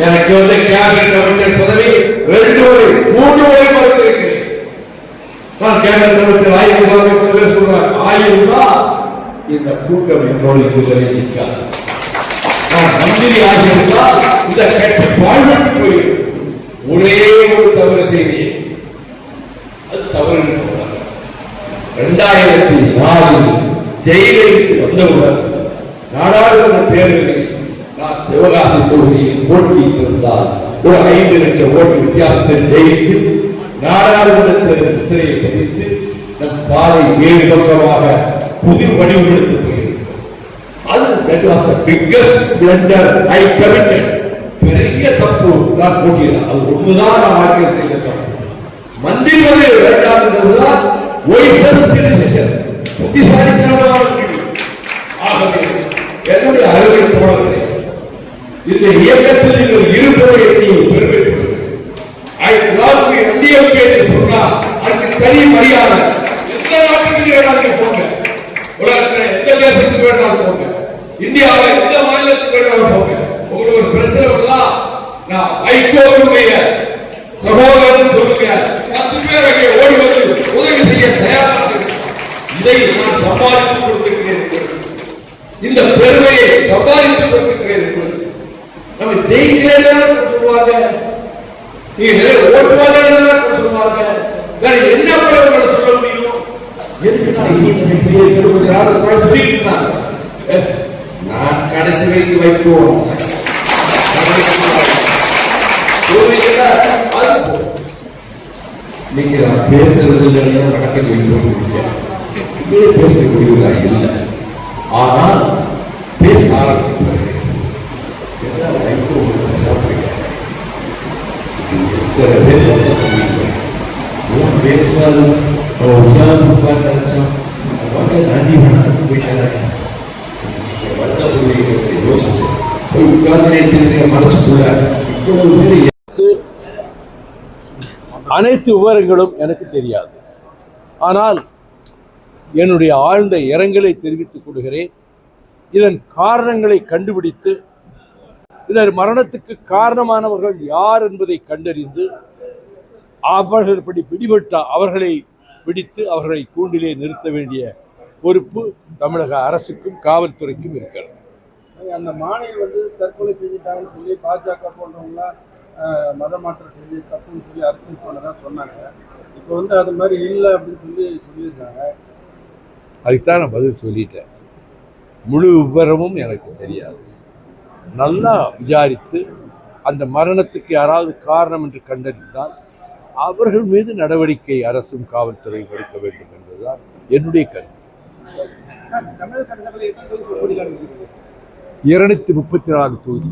எனக்கு வந்து கேபினட் அமைச்சர் பதவி ரெண்டு முறை மூன்று முறை மறுத்திருக்கிறேன் நான் கேபினட் அமைச்சர் ஆயிரம் சொல்றேன் ஆயிரம் இந்த கூட்டம் என்னோடு இதுவரை நிற்காது நான் மந்திரி ஆகியிருந்தால் இந்த கட்சி பாழ்பட்டு போயிருக்கும் ஒரே ஒரு தவறு செய்தி அது தவறு இரண்டாயிரத்தி நாலு ஜெயிலை வந்தவுடன் நாடாளுமன்ற தேர்தலில் சிவகாசி தொகுதியில் போட்டியிட்டிருந்தால் ஒரு ஐந்து லட்சம் ஓட்டு வித்தியாசத்தில் ஜெயித்து நாடாளுமன்றத்தில் முத்திரையை பதித்து நம் பாதை ஏழு பக்கமாக புது வடிவெடுத்து போயிருக்கிறோம். அது that was the biggest blunder பெரிய தப்பு நான் போட்டியிடலாம் அது ஒண்ணுதான் நான் வாழ்க்கையில் செய்த தப்பு. மந்திரி வேண்டாம் என்பதுதான் wisest decision. புத்திசாலித்தனமான ஆகவே என்னுடைய அருமை தோழர்களே இந்த இயக்கத்தில் நீங்கள் இருப்பதை நீங்கள் பெருமைப்படுகிறேன் ஐ எம்டிஎம்கே என்று சொன்னால் அதுக்கு தனி மரியாதை. எந்த நாட்டுக்கு வேணாலும் போங்க. உலகத்தில் எந்த தேசத்துக்கு வேணாலும் போங்க. இந்தியாவில் எந்த மாநிலத்துக்கு வேணாலும் போங்க. உங்களுக்கு ஒரு பிரச்சனை வருதா? நான் ஐக்கியோடைய சகோதரன் சொல்லுங்க பத்து பேர் அங்கே ஓடி வந்து உதவி செய்ய தயாராக இதை நான் சம்பாதித்து கொடுத்திருக்கிறேன். இந்த பெருமையை சம்பாதித்து கொடுத்திருக்கிறேன் நம்ம ஜெயிக்கிறேன் சொல்லுவாங்க? நீங்க நிறைய ஓட்டுவாங்க சொல்லுவாங்க? வேற என்ன பண்ண சொல்ல முடியும்? எதுக்கு நான் இனி இந்த கட்சியிலே இருக்கிறது கொஞ்ச சொல்லிட்டு இருந்தாங்க நான் கடைசி வரைக்கும் வைக்கிறோம் இன்னைக்கு நான் பேசுறது நடக்க வைக்கிறோம் முடிச்சேன் இல்லை. ஆனால் உற்சாகம் நினைச்சோம் போயிட்டாங்க போய் உட்கார்ந்து மனசுக்குள்ள இவ்வளவு பேர் அனைத்து விவரங்களும் எனக்கு தெரியாது. ஆனால் என்னுடைய ஆழ்ந்த இரங்கலை தெரிவித்துக் கொள்கிறேன். இதன் காரணங்களை கண்டுபிடித்து இதன் மரணத்துக்கு காரணமானவர்கள் யார் என்பதை கண்டறிந்து அவர்கள் இப்படி பிடிபட்ட அவர்களை பிடித்து அவர்களை கூண்டிலே நிறுத்த வேண்டிய பொறுப்பு தமிழக அரசுக்கும் காவல்துறைக்கும் இருக்கிறது. அந்த மாணவி வந்து தற்கொலை செஞ்சுட்டாங்கன்னு சொல்லி பாஜக போன்றவங்களாம் ஆஹ், மத மாற்றம் செஞ்சு தப்புன்னு சொல்லி அரசியல் பண்ணதா சொன்னாங்க. இப்போ வந்து அது மாதிரி இல்லை அப்படின்னு சொல்லி சொல்லியிருக்காங்க. அதுக்குதான் நான் பதில் சொல்லிட்டேன். முழு விவரமும் எனக்கு தெரியாது. நல்லா விசாரித்து அந்த மரணத்துக்கு யாராவது காரணம் என்று கண்டறிந்தால் அவர்கள் மீது நடவடிக்கை அரசும் காவல்துறையும் எடுக்க வேண்டும் என்பதுதான் என்னுடைய கருத்து. இருநூத்தி முப்பத்தி நாலு தொகுதி.